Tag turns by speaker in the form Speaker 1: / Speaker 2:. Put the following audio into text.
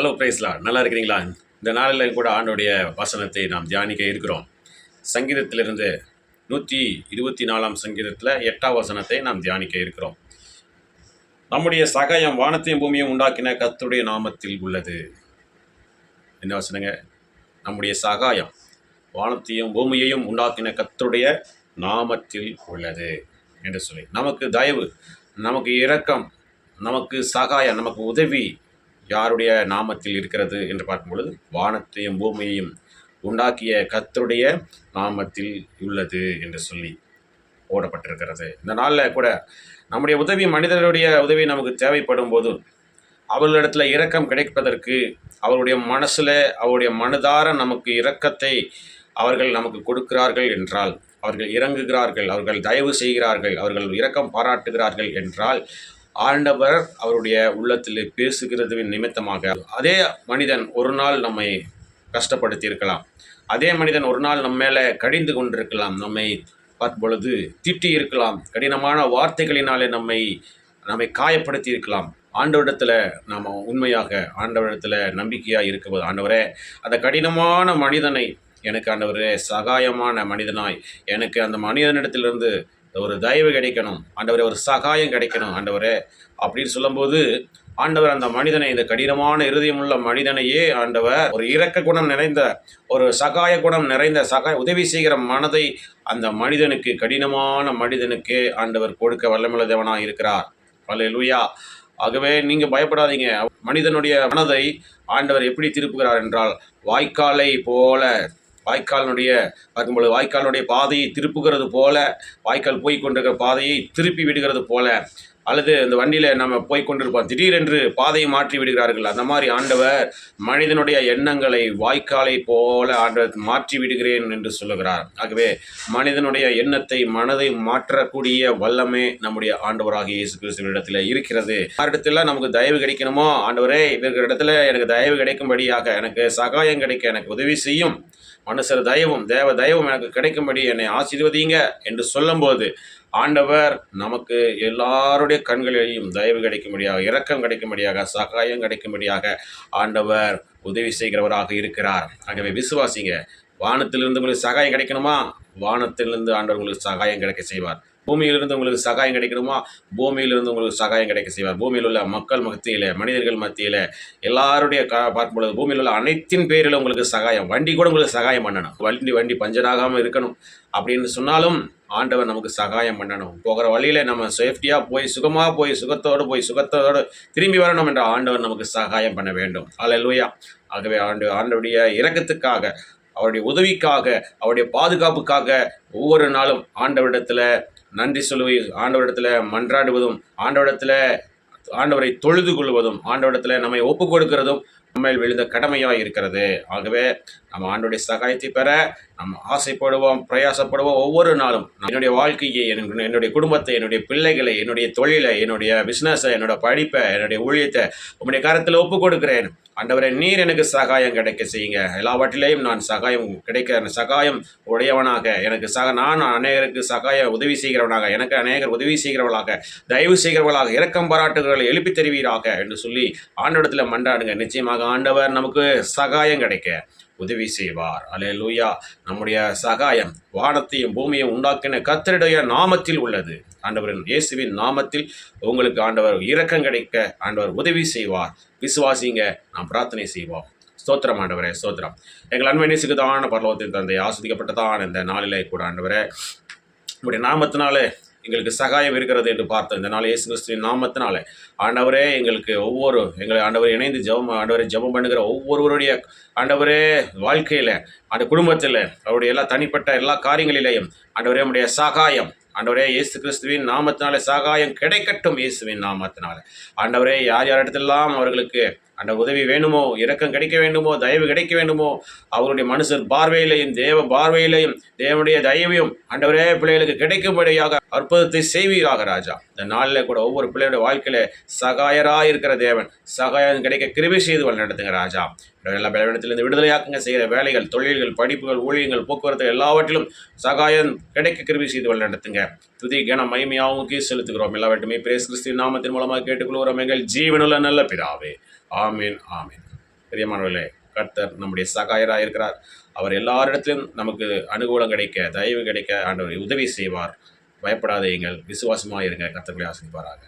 Speaker 1: Hello பிரைஸ்லா நல்லா இருக்கிறீங்களா இந்த நாளில் கூட ஆண்டுடைய வசனத்தை நாம் தியானிக்க இருக்கிறோம். சங்கீதத்திலிருந்து நூற்றி இருபத்தி நாலாம் சங்கீதத்தில் எட்டாம் வசனத்தை நாம் தியானிக்க இருக்கிறோம். நம்முடைய சகாயம் வானத்தையும் பூமியும் உண்டாக்கின கத்துடைய நாமத்தில் உள்ளது. என்ன வசனங்க? நம்முடைய சகாயம் வானத்தையும் பூமியையும் உண்டாக்கின கத்துடைய நாமத்தில் உள்ளது என்று சொல்லி. நமக்கு தயவு நமக்கு இரக்கம் நமக்கு சகாயம் நமக்கு உதவி யாருடைய நாமத்தில் இருக்கிறது என்று பார்க்கும் பொழுது வானத்தையும் பூமியையும் உண்டாக்கிய கத்தருடைய நாமத்தில் உள்ளது என்று சொல்லி போடப்பட்டிருக்கிறது. இந்த நாளில் கூட நம்முடைய உதவி மனிதர்களுடைய உதவி நமக்கு தேவைப்படும் போது அவர்களிடத்தில் இரக்கம் கிடைப்பதற்கு அவருடைய மனசில் அவருடைய மனதார நமக்கு இரக்கத்தை அவர்கள் நமக்கு கொடுக்கிறார்கள் என்றால் அவர்கள் இறங்குகிறார்கள் அவர்கள் தயவு செய்கிறார்கள் அவர்கள் இரக்கம் பாராட்டுகிறார்கள் என்றால் ஆண்டவர் அவருடைய உள்ளத்தில் பேசுகிறது நிமித்தமாக அதே மனிதன் ஒரு நாள் நம்மை கஷ்டப்படுத்தி இருக்கலாம் அதே மனிதன் ஒரு நாள் நம்ம மேலே கடிந்து கொண்டிருக்கலாம். நம்மை பார்க்கும் பொழுது திட்டி இருக்கலாம் கடினமான வார்த்தைகளினாலே நம்மை நம்மை காயப்படுத்தி இருக்கலாம் ஆண்டவரிடத்தில் நாம் உண்மையாக ஆண்டவரிடத்தில் நம்பிக்கையாக இருக்கும்போது ஆண்டவரே அந்த கடினமான மனிதனை எனக்கு ஆண்டவரே சகாயமான மனிதனாய் எனக்கு அந்த மனிதனிடத்திலிருந்து ஒரு தயவு கிடைக்கணும். ஆண்டவரே ஒரு சகாயம் கிடைக்கணும் ஆண்டவரே. அப்படின்னு சொல்லும்போது ஆண்டவர் அந்த மனிதனை இந்த கடினமான இருதயமுள்ள மனிதனையே ஆண்டவர் ஒரு இரக்க குணம் நிறைந்த ஒரு சகாய குணம் நிறைந்த சகாய உதவி செய்கிற மனதை அந்த மனிதனுக்கு கடினமான மனிதனுக்கு ஆண்டவர் கொடுக்க வல்லமுள்ள தேவனாக இருக்கிறார். லூயா ஆகவே நீங்கள் பயப்படாதீங்க. மனிதனுடைய மனதை ஆண்டவர் எப்படி திருப்புகிறார் என்றால் வாய்க்காலை போல வாய்க்காலினுடைய பார்க்கும்பொழுது வாய்க்காலினுடைய பாதையை திருப்புகிறது போல வாய்க்கால் போய் கொண்டிருக்கிற பாதையை திருப்பி விடுகிறது போல அல்லது இந்த வண்டியில் நம்ம போய் கொண்டிருப்போம். திடீரென்று பாதையை மாற்றி விடுகிறார்கள். அந்த மாதிரி ஆண்டவர் மனிதனுடைய எண்ணங்களை வாய்க்காலை போல ஆண்டவர் மாற்றி விடுகிறேன் என்று சொல்லுகிறார். ஆகவே மனிதனுடைய எண்ணத்தை மனதை மாற்றக்கூடிய வல்லமே நம்முடைய ஆண்டவராகிய இயேசு கிறிஸ்துவனிடத்தில் இருக்கிறது. யாரிடத்துல நமக்கு தயவு கிடைக்கணுமோ ஆண்டவரே இவர்கள் இடத்துல எனக்கு தயவு கிடைக்கும்படியாக எனக்கு சகாயம் கிடைக்க எனக்கு உதவி செய்யும். மனுஷர் தயவும் தேவ தயவும் எனக்கு கிடைக்கும்படி என்னை ஆசீர்வதிங்க என்று சொல்லும்போது ஆண்டவர் நமக்கு எல்லாருடைய கண்களிலையும் தயவு கிடைக்கும்படியாக இரக்கம் கிடைக்கும்படியாக சகாயம் கிடைக்கும்படியாக ஆண்டவர் உதவி செய்கிறவராக இருக்கிறார். ஆகவே விசுவாசிங்க வானத்திலிருந்து உங்களுக்கு சகாயம் கிடைக்கணுமா? வானத்திலிருந்து ஆண்டவர் உங்களுக்கு சகாயம் கிடைக்க செய்வார். பூமியிலிருந்து உங்களுக்கு சகாயம் கிடைக்கணுமா? பூமியிலிருந்து உங்களுக்கு சகாயம் கிடைக்க செய்வார். பூமியில் உள்ள மக்கள் மத்தியில் மனிதர்கள் மத்தியில் எல்லாருடைய க பார்க்கும் பொழுது பூமியில் உள்ள அனைத்தின் பேரில் உங்களுக்கு சகாயம் வண்டி கூட உங்களுக்கு சகாயம் பண்ணணும். வண்டி வண்டி பஞ்சராகாமல் இருக்கணும். அப்படின்னு சொன்னாலும் ஆண்டவர் நமக்கு சகாயம் பண்ணணும். போகிற வழியில் நம்ம சேஃப்டியாக போய் சுகமாக போய் சுகத்தோடு போய் சுகத்தோடு திரும்பி வரணும் என்ற ஆண்டவர் நமக்கு சகாயம் பண்ண வேண்டும். அல்லேலூயா ஆகவே ஆண்டு ஆண்டவருடைய இறக்கத்துக்காக அவருடைய உதவிக்காக அவருடைய பாதுகாப்புக்காக ஒவ்வொரு நாளும் ஆண்டவரிடத்தில் நன்றி சொல்லுவை. ஆண்டவரிடத்தில் மன்றாடுவதும் ஆண்டவரிடத்தில் ஆண்டவரை தொழுது கொள்வதும் ஆண்டவரிடத்தில் நம்மை ஒப்பு கொடுக்கிறதும் நம்ம விழுந்த கடமையாக இருக்கிறது. ஆகவே நம்ம ஆண்டோடைய சகாயத்தை பெற நம்ம ஆசைப்படுவோம் பிரயாசப்படுவோம் ஒவ்வொரு நாளும். என்னுடைய வாழ்க்கையை என்னுடைய குடும்பத்தை என்னுடைய பிள்ளைகளை என்னுடைய தொழிலை என்னுடைய பிஸ்னஸை என்னோட படிப்பை என்னுடைய ஊழியத்தை உங்களுடைய கரத்தில் ஒப்பு கொடுக்கிறேன் ஆண்டவரே நீர் எனக்கு சகாயம் கிடைக்க செய்யுங்க. எல்லாவற்றிலேயும் நான் சகாயம் கிடைக்க சகாயம் உடையவனாக எனக்கு சக நான் அநேகருக்கு சகாய உதவி செய்கிறவனாக எனக்கு அநேகர் உதவி செய்கிறவர்களாக தயவு செய்கிறவர்களாக இரக்கம் பாராட்டுகளை எழுப்பி தெரிவீராக என்று சொல்லி ஆண்டவரத்தில் மன்றாடுங்க. நிச்சயமாக ஆண்டவர் நமக்கு சகாயம் கிடைக்க. உதவி செய்வார். அலே லூயா நம்முடைய சகாயம் வானத்தையும் பூமியையும் உண்டாக்கின கத்தருடைய நாமத்தில் உள்ளது. ஆண்டவரின் இயேசுவின் நாமத்தில் உங்களுக்கு ஆண்டவர் இரக்கம் கிடைக்க ஆண்டவர் உதவி செய்வார். விசுவாசிங்க நாம் பிரார்த்தனை செய்வோம். ஸ்தோத்திரம் ஆண்டவரே ஸ்தோத்திரம். எங்கள் அண்மை நேசிக்கதான பரலோகத்தின் தந்தை ஆஸ்வதிக்கப்பட்டதான் இந்த நாளிலே கூட ஆண்டவரே உங்களுடைய நாமத்தினாலே எங்களுக்கு சகாயம் இருக்கிறது என்று பார்த்தோம். இந்த நாள் இயேசு கிறிஸ்துவின் நாமத்தினால. ஆண்டவரே எங்களுக்கு ஒவ்வொரு எங்களை ஆண்டவர் இணைந்து ஜெபம் ஆண்டவரை ஜெபம் பண்ணுகிற ஒவ்வொருவருடைய ஆண்டவரே வாழ்க்கையில் அந்த குடும்பத்தில் அவருடைய எல்லா தனிப்பட்ட எல்லா காரியங்களிலேயும் ஆண்டவரே நம்முடைய சகாயம் ஆண்டவரே இயேசு கிறிஸ்துவின் நாமத்தினாலே சகாயம் கிடைக்கட்டும் இயேசுவின் நாமத்தினால. ஆண்டவரே யார் யார் இடத்திலெல்லாம் அவர்களுக்கு அந்த உதவி வேண்டுமோ இரக்கம் கிடைக்க வேண்டுமோ தயவு கிடைக்க வேண்டுமோ அவருடைய மனுஷர் பார்வையிலையும் தேவ பார்வையிலையும் தேவனுடைய தயவையும் அண்டவரே பிள்ளைகளுக்கு கிடைக்கும்படியாக அற்புதத்தை செய்வீராக ராஜா. இந்த நாளில் கூட ஒவ்வொரு பிள்ளையுடைய வாழ்க்கையில சகாயராக இருக்கிற தேவன் சகாயம் கிடைக்க கிருபி செய்து வழி நடத்துங்க ராஜா. எல்லா பலவீனத்திலிருந்து விடுதலையாக்குங்க செய்கிற வேலைகள் தொழில்கள் படிப்புகள் ஊழியங்கள் போக்குவரத்து எல்லாவற்றிலும் சகாயம் கிடைக்க கிருபி செய்து வழி நடத்துங்க. துதி கன மைமையாகவும் கீழ் செலுத்துகிறோம். எல்லாவற்றுமே பிரேஸ் கிறிஸ்துவின் நாமத்தின் மூலமாக கேட்டுக்கொள்கிறோம். எங்கள் ஜீவனுள்ள நல்ல பிதாவே. ஆமீன் ஆமீன். பிரியமானவர்களே கர்த்தர் நம்முடைய சகாயராக இருக்கிறார் அவர் எல்லாரிடத்திலும் நமக்கு அனுகூலம் கிடைக்க தயவு கிடைக்க ஆண்டவர் உதவி செய்வார். பயப்படாதீங்கள் விசுவாசமாக இருங்க கர்த்தர்களை ஆசிரிப்பாராங்க